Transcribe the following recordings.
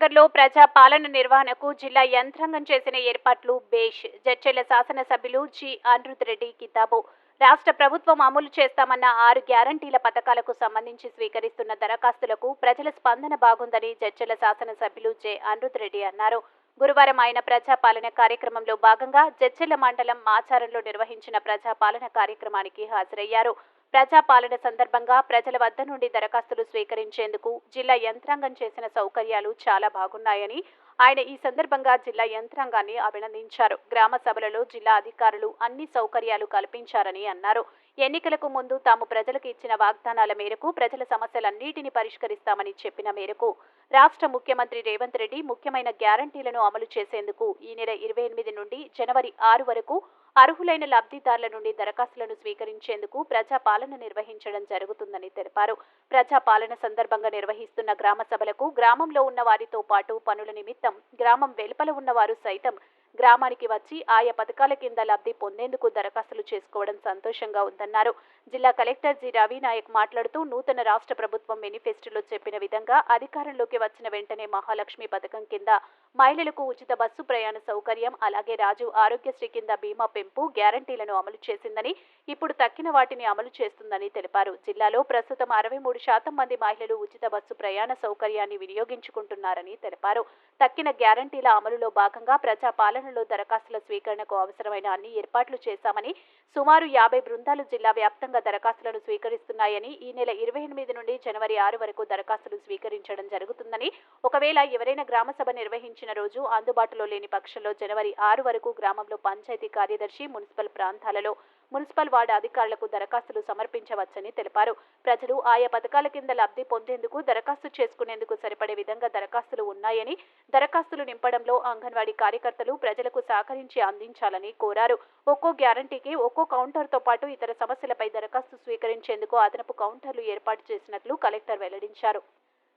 జిల్లాలో ప్రజా పాలన నిర్వహణకు జిల్లా యంత్రాంగం చేసిన ఏర్పాట్లు బేష్. జడ్చెల శాసనసభ్యులు జి. అనిరుద్ రెడ్డి కితాబు. రాష్ట్ర ప్రభుత్వం అమలు చేస్తామన్న ఆరు గ్యారంటీల పథకాలకు సంబంధించి స్వీకరిస్తున్న దరఖాస్తులకు ప్రజల స్పందన బాగుందని జడ్చెల శాసనసభ్యులు జె. అనిరుద్ రెడ్డి అన్నారు. గురువారం ఆయన ప్రజాపాలన కార్యక్రమంలో భాగంగా జడ్చెల మండలం మాచారంలో నిర్వహించిన ప్రజాపాలన కార్యక్రమానికి హాజరయ్యారు. ప్రజాపాలన సందర్భంగా ప్రజల వద్ద నుండి దరఖాస్తులు స్వీకరించేందుకు జిల్లా యంత్రాంగం చేసిన సౌకర్యాలు చాలా బాగున్నాయని ఆయన ఈ సందర్భంగా జిల్లా యంత్రాంగాన్ని అభినందించారు. గ్రామ సభలలో జిల్లా అధికారులు అన్ని సౌకర్యాలు కల్పించారని అన్నారు. ఎన్నికలకు ముందు తాము ప్రజలకు ఇచ్చిన వాగ్దానాల మేరకు ప్రజల సమస్యలన్నిటిని పరిష్కరిస్తామని చెప్పిన మేరకు రాష్ట్ర ముఖ్యమంత్రి రేవంత్ రెడ్డి ముఖ్యమైన గ్యారంటీలను అమలు చేసేందుకు ఈ నెల ఇరవై ఎనిమిది నుండి జనవరి ఆరు వరకు అర్హులైన లబ్ధిదారుల నుండి దరఖాస్తులను స్వీకరించేందుకు ప్రజాపాలన నిర్వహించడం జరుగుతుందని తెలిపారు. ప్రజాపాలన సందర్భంగా నిర్వహిస్తున్న గ్రామ సభలకు గ్రామంలో ఉన్న వారితో పాటు పనుల నిమిత్తం గ్రామం వెలుపల ఉన్నవారు సైతం గ్రామానికి వచ్చి ఆయా పథకాల కింద లబ్ధి పొందేందుకు దరఖాస్తులు చేసుకోవడం సంతోషంగా ఉందన్నారు. జిల్లా కలెక్టర్ జి. రవి నాయక్ మాట్లాడుతూ నూతన రాష్ట్ర ప్రభుత్వం మేనిఫెస్టోలో చెప్పిన విధంగా అధికారంలోకి వచ్చిన వెంటనే మహాలక్ష్మి పథకం కింద మహిళలకు ఉచిత బస్సు ప్రయాణ సౌకర్యం అలాగే రాజు ఆరోగ్యశ్రీ కింద బీమా పెంపు గ్యారంటీలను అమలు చేసిందని ఇప్పుడు తక్కిన వాటిని అమలు చేస్తుందని తెలిపారు. జిల్లాలో ప్రస్తుతం అరవై మూడు శాతం మంది మహిళలు ఉచిత బస్సు ప్రయాణ సౌకర్యాన్ని వినియోగించుకుంటున్నారని తెలిపారు. తక్కిన గ్యారంటీల అమలులో భాగంగా ప్రజాపాలన పాలనలో దరఖాస్తుల స్వీకరణకు అవసరమైన అన్ని ఏర్పాట్లు చేశామని సుమారు యాభై బృందాలు జిల్లా వ్యాప్తంగా దరఖాస్తులను స్వీకరిస్తున్నాయని ఈ నెల ఇరవై ఎనిమిది నుండి జనవరి ఆరు వరకు దరఖాస్తులు స్వీకరించడం జరుగుతుందని ఒకవేళ ఎవరైనా గ్రామ సభ నిర్వహించిన రోజు అందుబాటులో లేని పక్షంలో జనవరి ఆరు వరకు గ్రామంలో పంచాయతీ కార్యదర్శి మున్సిపల్ ప్రాంతాలలో మున్సిపల్ వార్డు అధికారులకు దరఖాస్తులు సమర్పించవచ్చని తెలిపారు. ప్రజలు ఆయా పథకాల కింద లబ్ధి పొందేందుకు దరఖాస్తు చేసుకునేందుకు సరిపడే విధంగా దరఖాస్తులు ఉన్నాయని దరఖాస్తులు నింపడంలో అంగన్వాడీ కార్యకర్తలు ప్రజలకు సహకరించి అందించాలని కోరారు. ఒక్కో గ్యారంటీకి ఒక్కో కౌంటర్తో పాటు ఇతర సమస్యలపై దరఖాస్తు స్వీకరించేందుకు అదనపు కౌంటర్లు ఏర్పాటు చేసినట్లు కలెక్టర్ వెల్లడించారు.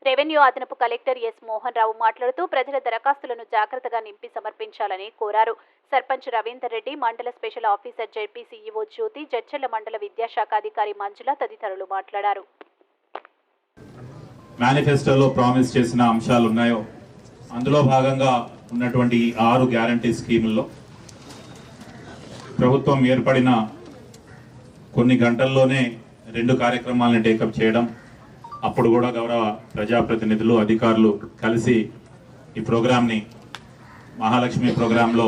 రెవెన్యూ అదనపు కలెక్టర్ ఎస్ మోహన్ రావు మాట్లాడుతూ ప్రజల దరఖాస్తులను జాగ్రత్తగా నింపి సమర్పించాలని కోరారు. సర్పంచ్ రవీందర్ రెడ్డి మండల special officer ZP CEO Jyothi Jadcherla మండల విద్యాశాఖ అధికారి మంజుల తదితరులు మాట్లాడారు. మేనిఫెస్టోలో ప్రామిస్ చేసిన అంశాలు ఉన్నాయో అందులో భాగంగా ఉన్నటువంటి ఆరు గ్యారంటీ స్కీముల్లో ప్రభుత్వం ఏర్పడిన కొన్ని గంటల్లోనే రెండు కార్యక్రమాలను టేకప్ చేయడం అప్పుడు కూడా గౌరవ ప్రజాప్రతినిధులు అధికారులు కలిసి ఈ ప్రోగ్రాంని మహాలక్ష్మి ప్రోగ్రాంలో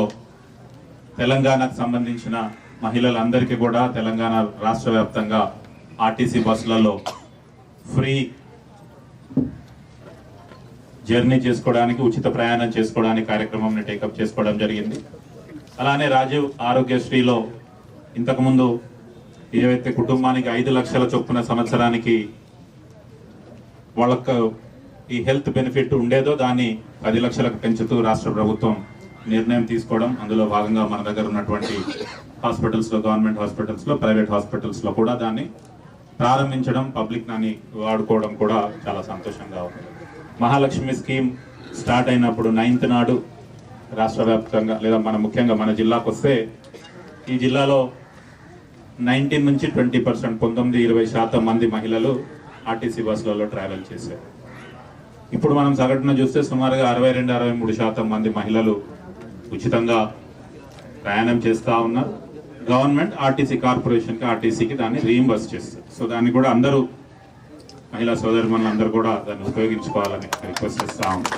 తెలంగాణకు సంబంధించిన మహిళలందరికీ కూడా తెలంగాణ రాష్ట్ర వ్యాప్తంగా ఆర్టీసీ బస్సులలో ఫ్రీ జర్నీ చేసుకోవడానికి ఉచిత ప్రయాణం చేసుకోవడానికి కార్యక్రమం టేకప్ చేసుకోవడం జరిగింది. అలానే రాజీవ్ ఆరోగ్యశ్రీలో ఇంతకుముందు ఏవైతే కుటుంబానికి ఐదు లక్షల చొప్పున సంవత్సరానికి వాళ్ళకు ఈ హెల్త్ బెనిఫిట్ ఉండేదో దాన్ని పది లక్షలకు పెంచుతూ రాష్ట్ర ప్రభుత్వం నిర్ణయం తీసుకోవడం అందులో భాగంగా మన దగ్గర ఉన్నటువంటి హాస్పిటల్స్లో గవర్నమెంట్ హాస్పిటల్స్లో ప్రైవేట్ హాస్పిటల్స్లో కూడా దాన్ని ప్రారంభించడం పబ్లిక్ దాన్ని వాడుకోవడం కూడా చాలా సంతోషంగా ఉంది. మహాలక్ష్మి స్కీమ్ స్టార్ట్ అయినప్పుడు నైన్త్ నాడు రాష్ట్ర వ్యాప్తంగా లేదా మన ముఖ్యంగా మన జిల్లాకు వస్తే ఈ జిల్లాలో నైన్టీన్ నుంచి ట్వంటీ పర్సెంట్ పంతొమ్మిది ఇరవై శాతం మంది మహిళలు ఆర్టీసీ బస్సులలో ట్రావెల్ చేశారు. ఇప్పుడు మనం సగటున చూస్తే సుమారుగా అరవై రెండు అరవై మూడు శాతం మంది మహిళలు ఉచితంగా ప్రయాణం చేస్తూ ఉన్నారు. గవర్నమెంట్ ఆర్టీసీ కార్పొరేషన్కి ఆర్టీసీకి దాన్ని రీఇంబర్స్ చేస్తారు సో దాన్ని కూడా అందరూ మహిళా సోదరి అందరూ కూడా దాన్ని ఉపయోగించుకోవాలని రిక్వెస్ట్ చేస్తా ఉన్నాం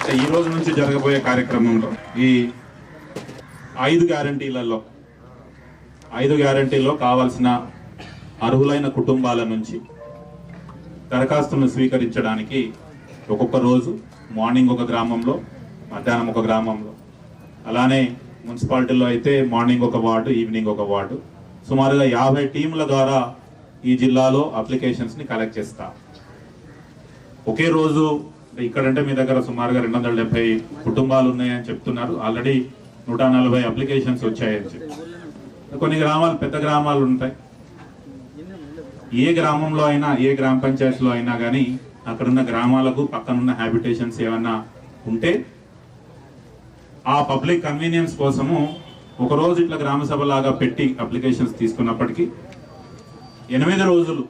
అంటే ఈ రోజు నుంచి జరగబోయే కార్యక్రమంలో ఈ ఐదు గ్యారంటీలలో ఐదు గ్యారంటీలో కావాల్సిన అర్హులైన కుటుంబాల నుంచి దరఖాస్తులను స్వీకరించడానికి ఒక్కొక్క రోజు మార్నింగ్ ఒక గ్రామంలో మధ్యాహ్నం ఒక గ్రామంలో. అలానే మున్సిపాలిటీలో అయితే మార్నింగ్ ఒక వార్డు ఈవినింగ్ ఒక వార్డు. సుమారుగా యాభై టీంల ద్వారా ఈ జిల్లాలో అప్లికేషన్స్ని కలెక్ట్ చేస్తా. ఒకే రోజు ఇక్కడంటే మీ దగ్గర సుమారుగా రెండు వందల డెబ్బై కుటుంబాలు ఉన్నాయని చెప్తున్నారు. ఆల్రెడీ నూట నలభై అప్లికేషన్స్ వచ్చాయని చెప్పి. కొన్ని గ్రామాలు పెద్ద గ్రామాలు ఉంటాయి. ఏ గ్రామంలో అయినా ఏ గ్రామ పంచాయతీలో అయినా కానీ అక్కడున్న గ్రామాలకు పక్కనున్న హ్యాబిటేషన్స్ ఏమన్నా ఉంటే ఆ పబ్లిక్ కన్వీనియన్స్ కోసము ఒక రోజు ఇట్లా గ్రామ సభ లాగా పెట్టి అప్లికేషన్స్ తీసుకున్నప్పటికీ ఎనిమిది రోజులు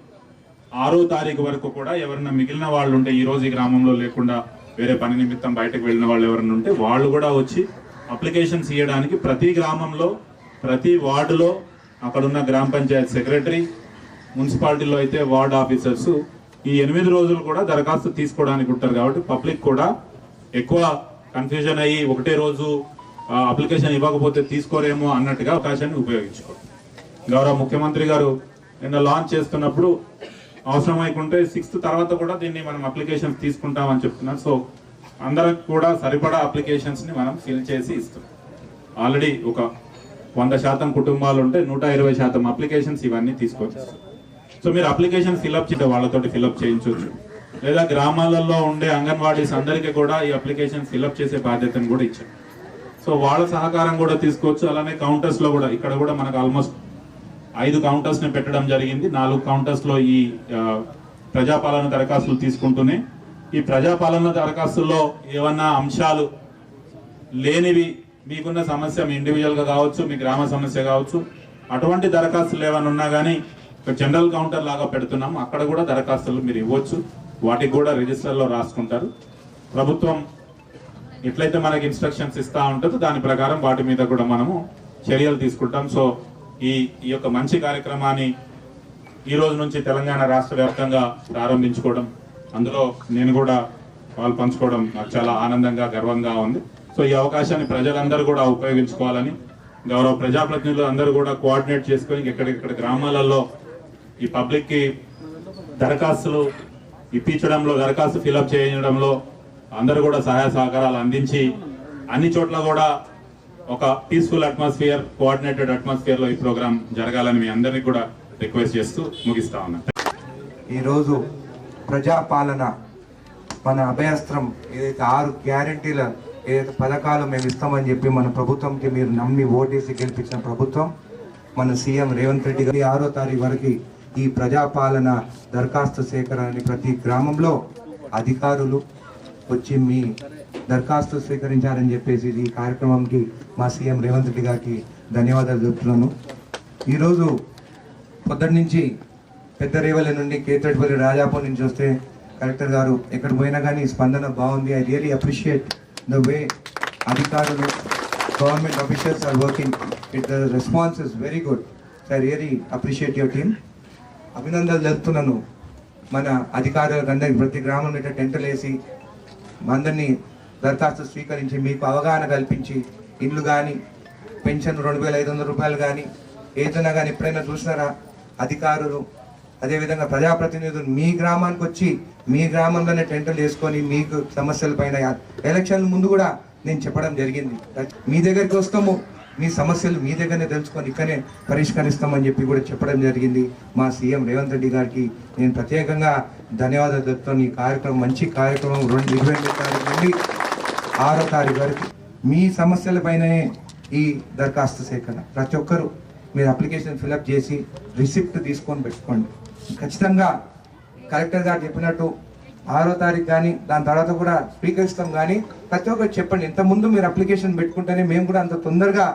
ఆరో తారీఖు వరకు కూడా ఎవరైనా మిగిలిన వాళ్ళు ఉంటే ఈ ఈ గ్రామంలో లేకుండా వేరే పని నిమిత్తం బయటకు వెళ్ళిన వాళ్ళు ఎవరన్నా ఉంటే వాళ్ళు కూడా వచ్చి అప్లికేషన్స్ ఇవ్వడానికి ప్రతి గ్రామంలో ప్రతి వార్డులో అక్కడున్న గ్రామ పంచాయత్ సెక్రటరీ మున్సిపాలిటీలో అయితే వార్డ్ ఆఫీసర్స్ ఈ ఎనిమిది రోజులు కూడా దరఖాస్తు తీసుకోవడానికి ఉంటారు కాబట్టి పబ్లిక్ కూడా ఎక్కువ కన్ఫ్యూజన్ అయ్యి ఒకటే రోజు అప్లికేషన్ ఇవ్వకపోతే తీసుకోరేమో అన్నట్టుగా అవకాశాన్ని ఉపయోగించుకోండి గౌరవ ముఖ్యమంత్రి గారు నిన్న లాంచ్ చేస్తున్నప్పుడు అవసరమైకుంటే సిక్స్త్ తర్వాత కూడా దీన్ని మనం అప్లికేషన్స్ తీసుకుంటామని చెప్తున్నాం సో అందరికి కూడా సరిపడా అప్లికేషన్స్ని మనం ఫిల్ చేసి ఇస్తాం ఆల్రెడీ ఒక వంద శాతం కుటుంబాలు ఉంటే నూట ఇరవై శాతం అప్లికేషన్స్ ఇవన్నీ తీసుకొచ్చేస్తాం సో మీరు అప్లికేషన్ ఫిల్అప్ చేస్తే వాళ్ళతోటి ఫిల్అప్ చేయించవచ్చు. లేదా గ్రామాలలో ఉండే అంగన్వాడీస్ అందరికీ కూడా ఈ అప్లికేషన్ ఫిల్అప్ చేసే బాధ్యతను కూడా ఇచ్చాం సో వాళ్ళ సహకారం కూడా తీసుకోవచ్చు అలానే కౌంటర్స్లో కూడా. ఇక్కడ కూడా మనకు ఆల్మోస్ట్ ఐదు కౌంటర్స్ని పెట్టడం జరిగింది. నాలుగు కౌంటర్స్లో ఈ ప్రజాపాలన దరఖాస్తులు తీసుకుంటూనే. ఈ ప్రజాపాలన దరఖాస్తుల్లో ఏమన్నా అంశాలు లేనివి మీకున్న సమస్య మీ ఇండివిజువల్గా కావచ్చు మీ గ్రామ సమస్య కావచ్చు అటువంటి దరఖాస్తులు ఏమైనా ఉన్నా కానీ ఒక జనరల్ కౌంటర్ లాగా పెడుతున్నాం. అక్కడ కూడా దరఖాస్తులు మీరు ఇవ్వచ్చు. వాటికి కూడా రిజిస్టర్లో రాసుకుంటారు. ప్రభుత్వం ఎట్లయితే మనకి ఇన్స్ట్రక్షన్స్ ఇస్తూ ఉంటుందో దాని ప్రకారం వాటి మీద కూడా మనము చర్యలు తీసుకుంటాం. సో ఈ ఈ యొక్క మంచి కార్యక్రమాన్ని ఈ రోజు నుంచి తెలంగాణ రాష్ట్ర వ్యాప్తంగా ప్రారంభించుకోవడం అందులో నేను కూడా పాలు పంచుకోవడం నాకు చాలా ఆనందంగా గర్వంగా ఉంది. సో ఈ అవకాశాన్ని ప్రజలందరూ కూడా ఉపయోగించుకోవాలని గౌరవ ప్రజాప్రతినిధులు అందరూ కూడా కోఆర్డినేట్ చేసుకొని ఎక్కడెక్కడ గ్రామాలలో ఈ పబ్లిక్కి దరఖాస్తులు ఇప్పించడంలో దరఖాస్తు ఫిలప్ చేయడంలో అందరూ కూడా సహాయ సహకారాలు అందించి అన్ని చోట్ల కూడా ఒక పీస్ఫుల్ అట్మాస్ఫియర్ కోఆర్డినేటెడ్ అట్మాస్ఫియర్లో ఈ ప్రోగ్రాం జరగాలని మీ అందరినీ కూడా రిక్వెస్ట్ చేస్తూ ముగిస్తా ఉన్నా. ఈరోజు ప్రజాపాలన మన అభయాస్త్రం ఏదైతే ఆరు గ్యారంటీల ఏదైతే పథకాలు మేము ఇస్తామని చెప్పి మన ప్రభుత్వంకి మీరు నమ్మి ఓటేసి గెలిపించిన ప్రభుత్వం మన సీఎం రేవంత్ రెడ్డి గారి ఆరో తారీఖు వరకు ఈ ప్రజాపాలన దరఖాస్తు సేకరణని ప్రతి గ్రామంలో అధికారులు వచ్చి మీ దరఖాస్తు స్వీకరించారని చెప్పేసి ఈ కార్యక్రమంకి మా సీఎం రేవంత్ రెడ్డి గారికి ధన్యవాదాలు చెప్తున్నాను ఈరోజు పొద్దున్న నుంచి పెద్ద రేవల్లి నుండి కేతడిపల్లి రాజాపూర్ నుంచి వస్తే కలెక్టర్ గారు ఎక్కడ పోయినా కానీ స్పందన బాగుంది. I really appreciate the way అధికారులు government officials are working. It the response is very good. So I really appreciate your team. అభినందనలు తెలుపుతున్నాను. మన అధికారులకు ప్రతి గ్రామం ఇట్లా టెంటలు వేసి అందరినీ దరఖాస్తు స్వీకరించి మీకు అవగాహన కల్పించి ఇల్లు కానీ పెన్షన్ రెండు వేల ఐదు వందల రూపాయలు కానీ ఏదైనా కానీ ఎప్పుడైనా చూసినారా? అధికారులు అదేవిధంగా ప్రజాప్రతినిధులు మీ గ్రామానికి వచ్చి మీ గ్రామంలోనే టెంటలు వేసుకొని మీకు సమస్యల పైన ఎలక్షన్ ముందు కూడా నేను చెప్పడం జరిగింది. మీ దగ్గరికి వస్తాము. మీ సమస్యలు మీ దగ్గరనే తెలుసుకొని ఇక్కడనే పరిష్కరిస్తామని చెప్పి కూడా చెప్పడం జరిగింది. మా సీఎం రేవంత్ రెడ్డి గారికి నేను ప్రత్యేకంగా ధన్యవాదాలు చెప్తాను ఈ కార్యక్రమం మంచి కార్యక్రమం రెండు ఇరవై ఎనిమిది తారీఖు నుండి ఆరో తారీఖు వరకు. మీ సమస్యలపైననే ఈ దరఖాస్తు సేకరణ. ప్రతి ఒక్కరూ మీరు అప్లికేషన్ ఫిలప్ చేసి రిసిప్ట్ తీసుకొని పెట్టుకోండి. ఖచ్చితంగా కలెక్టర్ గారు చెప్పినట్టు ఆరో తారీఖు కానీ దాని తర్వాత కూడా స్వీకరిస్తాం కానీ ప్రతి ఒక్కరు చెప్పండి. ఇంత ముందు మీరు అప్లికేషన్ పెట్టుకుంటేనే మేము కూడా అంత తొందరగా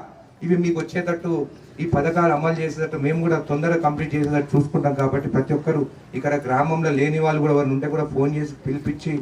ఇవి మీకు వచ్చేటట్టు ఈ పథకాలు అమలు చేసేటట్టు మేము కూడా తొందరగా కంప్లీట్ చేసేటట్టు చూసుకుంటాం కాబట్టి ప్రతి ఒక్కరు ఇక్కడ గ్రామంలో లేని వాళ్ళు కూడా ఎవరు ఉంటే కూడా ఫోన్ చేసి పిలిపించి